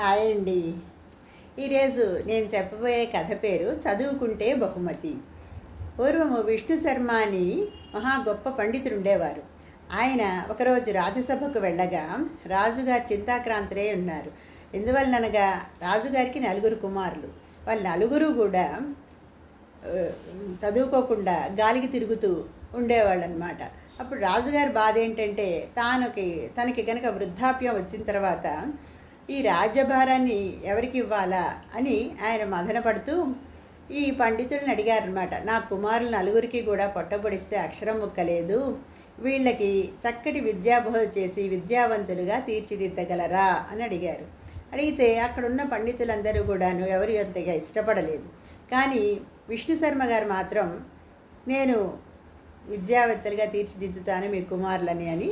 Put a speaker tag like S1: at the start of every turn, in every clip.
S1: Hi అండి. ఈరోజు నేను చెప్పబోయే కథ పేరు చదువుకుంటే బహుమతి. పూర్వము విష్ణు శర్మ అని మహా గొప్ప పండితుడు ఉండేవారు. ఆయన ఒకరోజు రాజ్యసభకు వెళ్ళగా రాజుగారు చింతాక్రాంతులే ఉన్నారు. ఎందువల్లనగా రాజుగారికి నలుగురు కుమారులు. వాళ్ళ నలుగురు కూడా చదువుకోకుండా గాలికి తిరుగుతూ ఉండేవాళ్ళు అనమాట అప్పుడు రాజుగారి బాధ ఏంటంటే తానుకి తనకి కనుక వృద్ధాప్యం వచ్చిన తర్వాత ఈ రాజ్యభారాన్ని ఎవరికి ఇవ్వాలా అని ఆయన మదనపడుతూ ఈ పండితులను అడిగారనమాట నా కుమారులు నలుగురికి కూడా పొట్టబొడిస్తే అక్షరం ముక్కలేదు. వీళ్ళకి చక్కటి విద్యాబోధ చేసి విద్యావంతులుగా తీర్చిదిద్దగలరా అని అడిగారు. అడిగితే అక్కడున్న పండితులందరూ కూడాను ఎవరి అంతగా ఇష్టపడలేదు. కానీ విష్ణు శర్మ గారు మాత్రం నేను విద్యావేత్తలుగా తీర్చిదిద్దుతాను మీ కుమారులని అని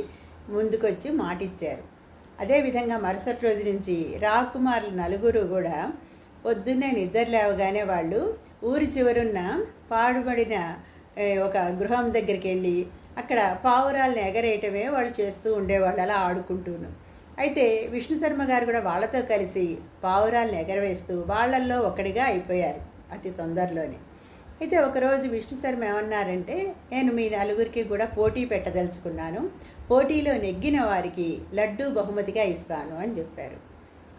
S1: ముందుకొచ్చి మాటిచ్చారు. అదేవిధంగా మరుసటి రోజు నుంచి రాకుమారులు నలుగురు కూడా పొద్దున్నే నిద్ర లేవగానే వాళ్ళు ఊరి చివరున్న పాడుబడిన ఒక గృహం దగ్గరికి వెళ్ళి అక్కడ పావురాలను ఎగరేయటమే వాళ్ళు చేస్తూ ఉండేవాళ్ళు అలా ఆడుకుంటూను. అయితే విష్ణు శర్మ గారు కూడా వాళ్ళతో కలిసి పావురాలను ఎగరవేస్తూ వాళ్ళల్లో ఒకడిగా అయిపోయారు అతి తొందరలోనే. అయితే ఒకరోజు విష్ణు శర్మ ఏమన్నారంటే నేను మీ నలుగురికి కూడా పోటీ పెట్టదలుచుకున్నాను. పోటీలో నెగ్గిన వారికి లడ్డూ బహుమతిగా ఇస్తాను అని చెప్పారు.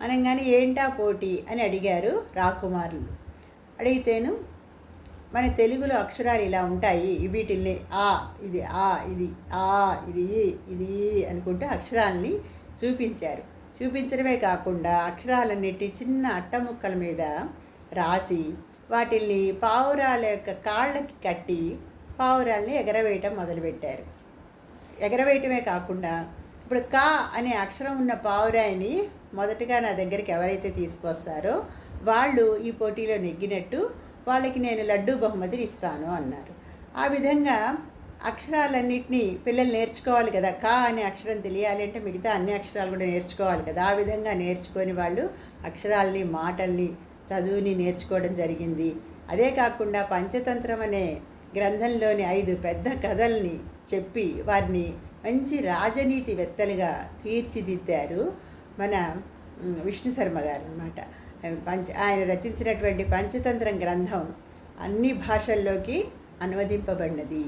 S1: అనగానే ఏంటా పోటీ? అని అడిగారు రాకుమారులు. అడిగితేను మన తెలుగులో అక్షరాలు ఇలా ఉంటాయి. వీటిల్ని ఆ ఇది ఆ ఇది ఆ ఇది ఇది అనుకుంటూ అక్షరాలని చూపించారు. చూపించడమే కాకుండా అక్షరాలన్నిటి చిన్న అట్టముక్కల మీద రాసి వాటిల్ని పావురాల యొక్క కాళ్ళకి కట్టి పావురాల్ని ఎగరవేయటం మొదలుపెట్టారు. ఎగరవేయటమే కాకుండా ఇప్పుడు కా అనే అక్షరం ఉన్న పావురాయిని మొదటగా నా దగ్గరికి ఎవరైతే తీసుకొస్తారో వాళ్ళు ఈ పోటీలో నెగ్గినట్టు వాళ్ళకి నేను లడ్డూ బహుమతిని ఇస్తాను అన్నారు. ఆ విధంగా అక్షరాలన్నింటినీ పిల్లలు నేర్చుకోవాలి కదా కా అనే అక్షరం తెలియాలి అంటే మిగతా అన్ని అక్షరాలు కూడా నేర్చుకోవాలి కదా ఆ విధంగా నేర్చుకొని వాళ్ళు అక్షరాల్ని మాటల్ని చదువుని నేర్చుకోవడం జరిగింది. అదే కాకుండా పంచతంత్రం అనే గ్రంథంలోని ఐదు పెద్ద కథల్ని చెప్పి వారిని మంచి రాజనీతివేత్తలుగా తీర్చిదిద్దారు మన విష్ణు శర్మ గారు అనమాట పంచ ఆయన రచించినటువంటి పంచతంత్రం గ్రంథం అన్ని భాషల్లోకి అనువదింపబడినది.